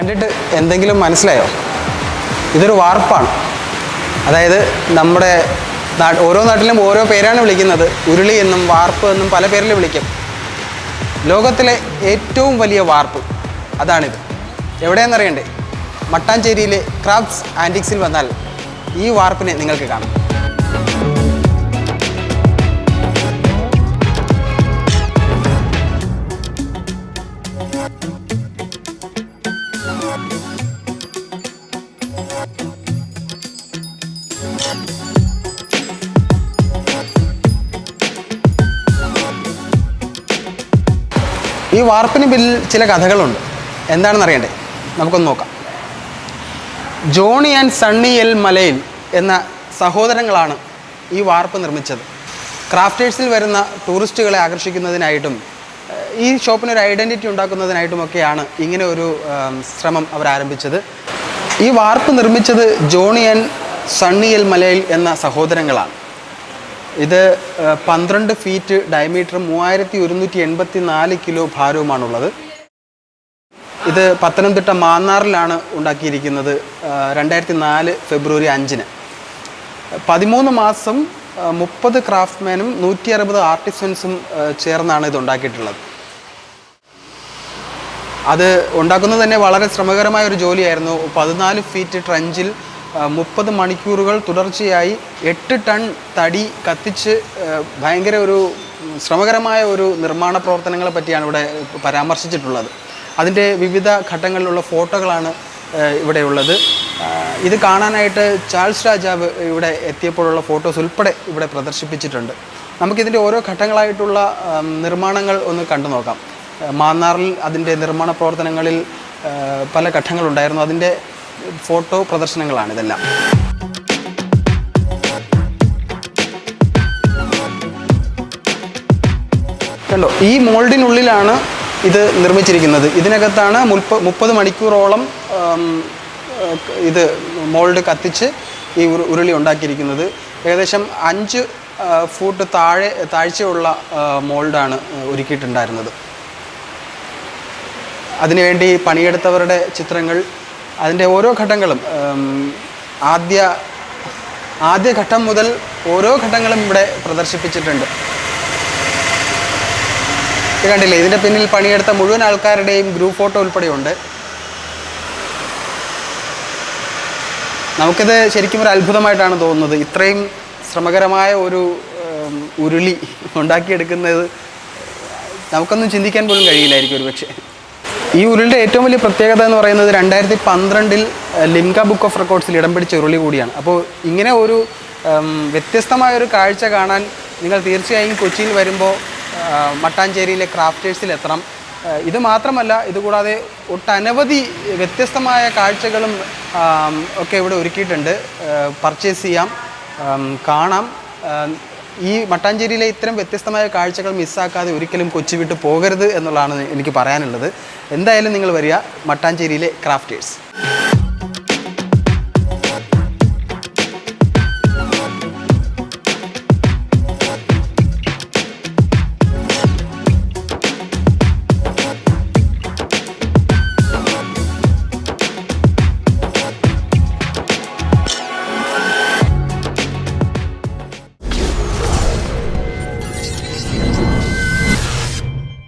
എന്തെങ്കിലും മനസ്സിലായോ? ഇതൊരു വാർപ്പാണ്. അതായത് നമ്മുടെ ഓരോ നാട്ടിലും ഓരോ പേരാണ് വിളിക്കുന്നത്. ഉരുളി എന്നും വാർപ്പ് എന്നും പല പേരിൽ വിളിക്കും. ലോകത്തിലെ ഏറ്റവും വലിയ വാർപ്പ് അതാണിത്. എവിടെയെന്നറിയണ്ടേ മട്ടാഞ്ചേരിയിലെ ക്രാഫ്റ്റ്സ് ആന്റിക്സിൽ വന്നാൽ ഈ വാർപ്പിനെ നിങ്ങൾക്ക് കാണാം. ഈ വാർപ്പിന് പിന്നിൽ ചില കഥകളുണ്ട്. എന്താണെന്ന് അറിയണ്ടേ? നമുക്കൊന്ന് നോക്കാം. ജോണി ആൻഡ് സണ്ണി എൽ മലയിൽ എന്ന സഹോദരങ്ങളാണ് ഈ വാർപ്പ് നിർമ്മിച്ചത്. ക്രാഫ്റ്റേഴ്സിൽ വരുന്ന ടൂറിസ്റ്റുകളെ ആകർഷിക്കുന്നതിനായിട്ടും ഈ ഷോപ്പിനൊരു ഐഡന്റിറ്റി ഉണ്ടാക്കുന്നതിനായിട്ടുമൊക്കെയാണ് ഇങ്ങനെ ഒരു ശ്രമം അവർ ആരംഭിച്ചത് ഈ വാർപ്പ് നിർമ്മിച്ചത് ജോണി ആൻഡ് സണ്ണി എൽ മലയിൽ എന്ന സഹോദരങ്ങളാണ്. ഇത് പന്ത്രണ്ട് ഫീറ്റ് ഡയമീറ്റർ മൂവായിരത്തി ഒരുന്നൂറ്റി എൺപത്തി നാല് കിലോ ഭാരവുമാണുള്ളത്. ഇത് പത്തനംതിട്ട മാന്നാറിലാണ് ഉണ്ടാക്കിയിരിക്കുന്നത് രണ്ടായിരത്തി നാല് ഫെബ്രുവരി അഞ്ചിന്. പതിമൂന്ന് മാസം മുപ്പത് ക്രാഫ്റ്റ്മാനും നൂറ്റി അറുപത് ആർട്ടിസൻസും ചേർന്നാണ് ഇത് ഉണ്ടാക്കിയിട്ടുള്ളത്. അത് ഉണ്ടാക്കുന്നത് തന്നെ വളരെ ശ്രമകരമായ ഒരു ജോലിയായിരുന്നു. പതിനാല് ഫീറ്റ് ട്രഞ്ചിൽ മുപ്പത് മണിക്കൂറുകൾ തുടർച്ചയായി എട്ട് ടൺ തടി കത്തിച്ച് ഭയങ്കര ഒരു ശ്രമകരമായ ഒരു നിർമ്മാണ പ്രവർത്തനങ്ങളെ പറ്റിയാണ് ഇവിടെ പരാമർശിച്ചിട്ടുള്ളത്. അതിന്റെ വിവിധ ഘട്ടങ്ങളിലുള്ള ഫോട്ടോകളാണ് ഇവിടെയുള്ളത് ഇത് കാണാനായിട്ട് ചാൾസ് രാജാവ് ഇവിടെ എത്തിയപ്പോഴുള്ള ഫോട്ടോസ് ഉൾപ്പെടെ ഇവിടെ പ്രദർശിപ്പിച്ചിട്ടുണ്ട്. നമുക്കിതിന്റെ ഓരോ ഘട്ടങ്ങളായിട്ടുള്ള നിർമ്മാണങ്ങൾ ഒന്ന് കണ്ടു നോക്കാം. മാന്നാറിൽ അതിന്റെ നിർമ്മാണ പ്രവർത്തനങ്ങളിൽ പല ഘട്ടങ്ങളുണ്ടായിരുന്നു. അതിന്റെ ഫോട്ടോ പ്രദർശനങ്ങളാണ് ഇതെല്ലാം. കണ്ടോ ഈ മോൾഡിനുള്ളിലാണ് ഇത് നിർമ്മിച്ചിരിക്കുന്നത്. ഇതിനകത്താണ് മുൽപ്പ മുപ്പത് മണിക്കൂറോളം ഇത് മോൾഡ് കത്തിച്ച് ഈ ഉരു- ഉരുളി ഉണ്ടാക്കിയിരിക്കുന്നത്. ഏകദേശം അഞ്ച് ഫൂട്ട് താഴെ താഴ്ചയുള്ള മോൾഡാണ് ഒരുക്കിയിട്ടുണ്ടായിരുന്നത്. അതിനുവേണ്ടി പണിയെടുത്തവരുടെ ചിത്രങ്ങൾ അതിന്റെ ഓരോ ഘട്ടങ്ങളും ആദ്യ ആദ്യ ഘട്ടം മുതൽ ഓരോ ഘട്ടങ്ങളും ഇവിടെ പ്രദർശിപ്പിച്ചിട്ടുണ്ട്. കണ്ടില്ലേ? ഇതിന്റെ പിന്നിൽ പണിയെടുത്ത മുഴുവൻ ആൾക്കാരുടെയും ഗ്രൂപ്പ് ഫോട്ടോ ഉൾപ്പെടെയുണ്ട്. നമുക്കിത് ശരിക്കും ഒരു അത്ഭുതമായിട്ടാണ് തോന്നുന്നത്. ഇത്രയും ശ്രമകരമായ ഒരു ഉരുളി ഉണ്ടാക്കിയെടുക്കുന്നത് നമുക്കൊന്നും ചിന്തിക്കാൻ പോലും കഴിയില്ലായിരിക്കും ഒരു പക്ഷേ ഈ ഉരുളിന്റെ ഏറ്റവും വലിയ പ്രത്യേകത എന്ന് പറയുന്നത് രണ്ടായിരത്തി പന്ത്രണ്ടിൽ ലിംക ബുക്ക് ഓഫ് റെക്കോർഡ്സിൽ ഇടം പിടിച്ച ഉരുളി കൂടിയാണ്. അപ്പോൾ ഇങ്ങനെ ഒരു വ്യത്യസ്തമായ ഒരു കാഴ്ച കാണാൻ നിങ്ങൾ തീർച്ചയായും കൊച്ചിയിൽ വരുമ്പോൾ മട്ടാഞ്ചേരിയിലെ ക്രാഫ്റ്റേഴ്സിൽ എത്തണം. ഇത് മാത്രമല്ല ഇതുകൂടാതെ ഒട്ടനവധി വ്യത്യസ്തമായ കാഴ്ചകളും ഒക്കെ ഇവിടെ ഒരുക്കിയിട്ടുണ്ട്. പർച്ചേസ് ചെയ്യാം കാണാം ഈ മട്ടാഞ്ചേരിയിലെ ഇത്തരം വ്യത്യസ്തമായ കാഴ്ചകൾ മിസ്സാക്കാതെ ഒരിക്കലും കൊച്ചി വിട്ട് പോകരുത് എന്നുള്ളതാണ് എനിക്ക് പറയാനുള്ളത്. എന്തായാലും നിങ്ങൾ വരിക മട്ടാഞ്ചേരിയിലെ ക്രാഫ്റ്റേഴ്സ്.